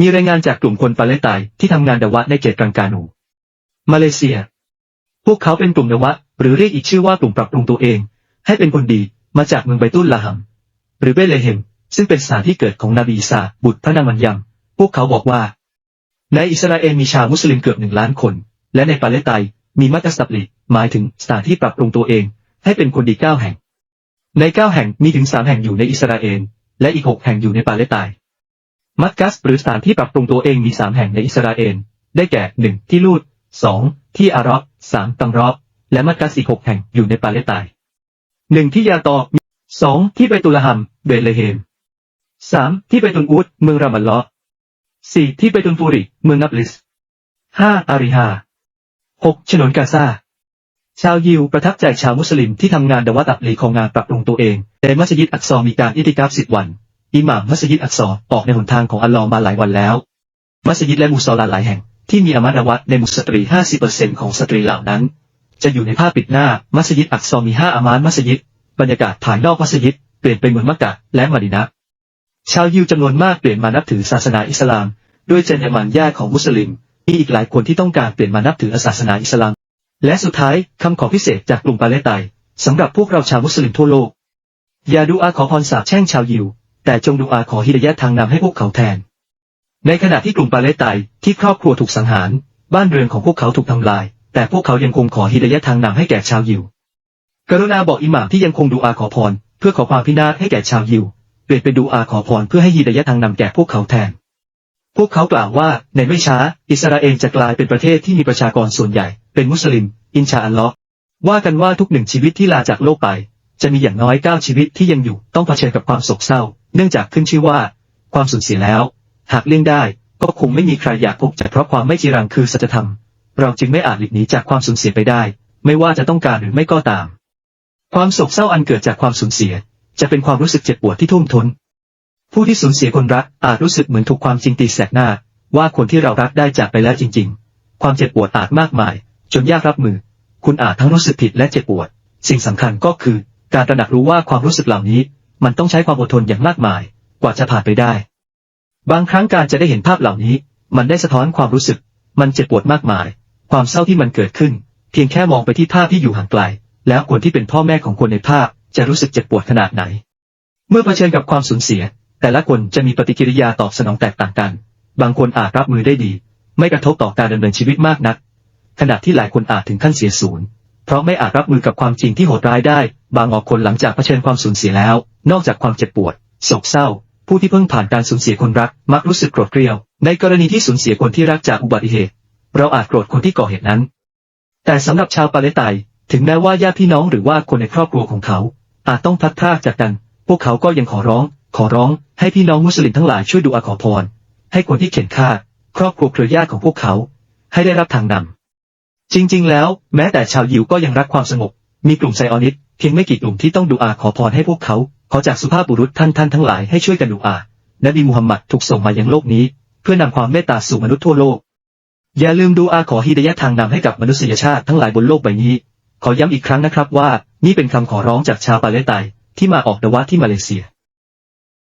มีรายงานจากกลุ่มคนปาเลสไตน์ที่ทำงานดาวะในเขตกังกานู มาเลเซีย พวกเขาเป็นกลุ่มดาวะ หรือเรียกอีกชื่อว่ากลุ่มปรับปรุงตัวเอง ให้เป็นคนดีมาจากเมืองไบตุลลาฮัม หรือเบเลเฮม ซึ่งเป็นสถานที่เกิดของนบีอีสาบุตรพระนางมันยำพวกเขาบอกว่า ในอิสราเอลมีชาวมุสลิมเกือบหนึ่งล้านคน และในปาเลสไตน์มีมัตสตับลิหมายถึงสถานที่ปรับปรุงตัวเอง ให้เป็นคนดีเก้าแห่ง ในเก้าแห่งมีถึงสามแห่งอยู่ในอิสราเอลและอีกหกแห่งอยู่ในปาเลสไตน์ มัตกัสหรือสถานที่ปรับปรุงตัวเองมีสามแห่งในอิสราเอล ได้แก่หนึ่งที่ลูดสองที่อารอบสามตังรอบและมัตกัสอีกหกแห่งอยู่ในปาเลสไตน์หนึ่งที่ยาตอสองที่เบตุลาฮัมเบเลเฮมสามที่เบตุนอูดเมืองรามัลลอฮ์สี่ที่เบตุนฟูริเมืองนับลิสห้าอาริฮาหกฉนวนกาซาชาวยิวประทับใจชาวมุสลิมที่ทำงานดวะตับลีของงานปรับปรุงตัวเองในมัสยิดอักซอมีการอิติกาฟสิบวัน อิหม่ามมัสยิดอักซอออกในหนทางของอัลลอฮ์มาหลายวันแล้ว มัสยิดและมุสลาหลายแห่ง ที่มีอามาดาวะในมุสตรี 50%ของสตรีเหล่านั้น จะอยู่ในผ้าปิดหน้า มัสยิดอักซอมีห้าอามานมัสยิด บรรยากาศภายนอกมัสยิดเปลี่ยนไปเหมือนมักกะและมะดินะชาวยิวจำนวนมากเปลี่ยนมานับถือศาสนาอิสลาม ด้วยจรรยาบรรณญาของมุสลิมมีอีกหลายคนที่ต้องการเปลี่ยนมานับถือศาสนาอิสลาม และสุดท้ายคำขอพิเศษจากกลุ่มปาเลสไตน์สำหรับพวกเราชาวมุสลิมทั่วโลก ยาดูอาขอพรสาบแช่งชาวยิว แต่จงดูอาขอฮิดายะทางนำให้พวกเขาแทน ในขณะที่กลุ่มปาเลสไตน์ที่ครอบครัวถูกสังหาร บ้านเรือนของพวกเขาถูกทำลาย แต่พวกเขายังคงขอฮิดายะทางนำให้แก่ชาวยิว กรุณาบอกอิหม่ามที่ยังคงดูอาขอพร เพื่อขอความพินาศให้แก่ชาวยิว เปลี่ยนเป็นดูอาขอพรเพื่อให้ฮิดายะทางนำแก่พวกเขาแทน พวกเขากล่าวว่าในไม่ช้า อิสราเอลจะกลายเป็นประเทศที่มีประชากรส่วนใหญ่ เป็นมุสลิม อินชาอัลลอฮ์ว่ากันว่าทุกหนึ่งชีวิตที่ลาจากโลกไป จะมีอย่างน้อยเก้าชีวิตที่ยังอยู่ต้องเผชิญกับความโศกเศร้า เนื่องจากขึ้นชื่อว่า ความสูญเสียแล้ว หากเลี่ยงได้ก็คงไม่มีใครอยากพบเจอเพราะความไม่จีรังคือสัจธรรม เราจึงไม่อาจหลีกหนีจากความสูญเสียไปได้ ไม่ว่าจะต้องการหรือไม่ก็ตาม ความโศกเศร้าอันเกิดจากความสูญเสีย จะเป็นความรู้สึกเจ็บปวดที่ทุ่มท้นผู้ที่สูญเสียคนรักอาจรู้สึกเหมือนถูกความจริงตีแสกหน้า ว่าคนที่เรารักได้จากไปแล้วจริง ๆ ความเจ็บปวดอาจมากมาย จนยากรับมือ คุณอาจทั้งรู้สึกผิดและเจ็บปวด สิ่งสำคัญก็คือ การตระหนักรู้ว่าความรู้สึกเหล่านี้ มันต้องใช้ความอดทนอย่างมากมาย กว่าจะผ่านไปได้ บางครั้งการจะได้เห็นภาพเหล่านี้ มันได้สะท้อนความรู้สึก มันเจ็บปวดมากมาย ความเศร้าที่มันเกิดขึ้น เพียงแค่มองไปที่ภาพที่อยู่ห่างไกล แล้วคนที่เป็นพ่อแม่ของคนในภาพจะรู้สึกเจ็บปวดขนาดไหน เมื่อเผชิญกับความสูญเสีย แต่ละคนจะมีปฏิกิริยาตอบสนองแตกต่างกัน บางคนอาจรับมือได้ดี ไม่กระทบต่อการดำเนินชีวิตมากนัก ขณะที่หลายคนอาจถึงขั้นเสียศูนย์เพราะไม่อาจรับมือกับความจริงที่โหดร้ายได้ บางออกคนหลังจากเผชิญความสูญเสียแล้ว นอกจากความเจ็บปวดโศกเศร้า ผู้ที่เพิ่งผ่านการสูญเสียคนรัก มักรู้สึกโกรธเกรียว ในกรณีที่สูญเสียคนที่รักจากอุบัติเหตุ เราอาจโกรธคนที่ก่อเหตุนั้น แต่สำหรับชาวปาเลสไตน์ถึงแม้ว่าญาติพี่น้องหรือว่าคนในครอบครัวของเขา อาจต้องพัดพรากจากกัน พวกเขาก็ยังขอร้อง ขอร้อง ให้พี่น้องมุสลิมทั้งหลายช่วยดูอาขอพร ให้คนที่เข็นฆ่า ครอบครัวเครือญาติของพวกเขา ให้ได้รับทางนำจริงๆ แล้ว แม้แต่ชาวยิวก็ยังรักความสงบ มีกลุ่มไซออนิสเพียงไม่กี่กลุ่มที่ต้องดูอาขอพรให้พวกเขา ขอจากสุภาพบุรุษท่านท่านทั้งหลายให้ช่วยกันดูอานบีมุฮัมมัดถูกส่งมายังโลกนี้ เพื่อนำความเมตตาสู่มนุษย์ทั่วโลก อย่าลืมดูอาขอฮิดายะทางนำให้กับมนุษยชาติทั้งหลายบนโลกใบนี้ ขอย้ำอีกครั้งนะครับว่า นี่เป็นคำขอร้องจากชาวปาเลสไตน์ที่มาออกดาวะที่มาเลเซีย